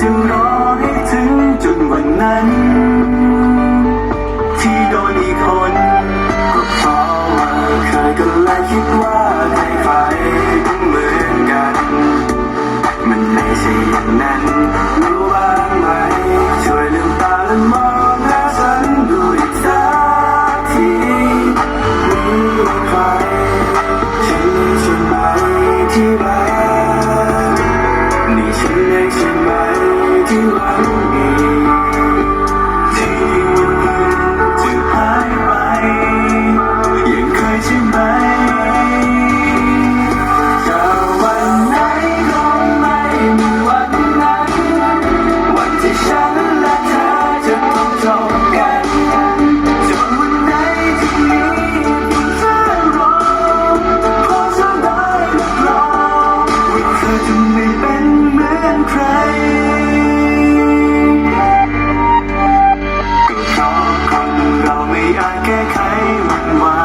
จะรอให้ถึงจนวันนั้น ที่โดนอีกคน ก็เพราว่าเคยก็นและคิดว่า do. my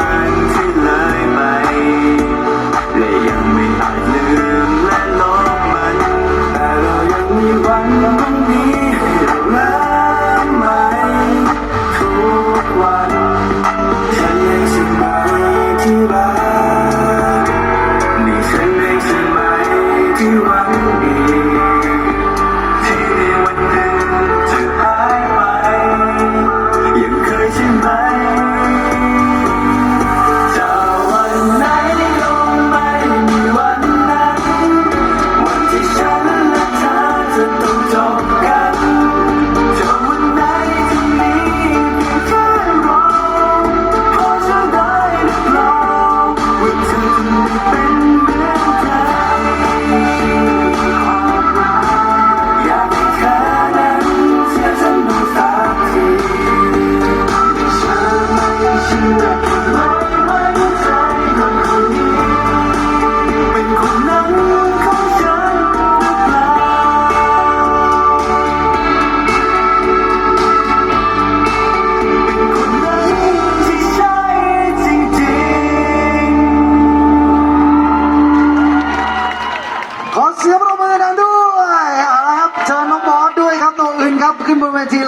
เสียงปรบมือดังด้วยครับเชิญน้องบอสด้วยครับตัวอื่นครับขึ้นบนเวทีแล้ว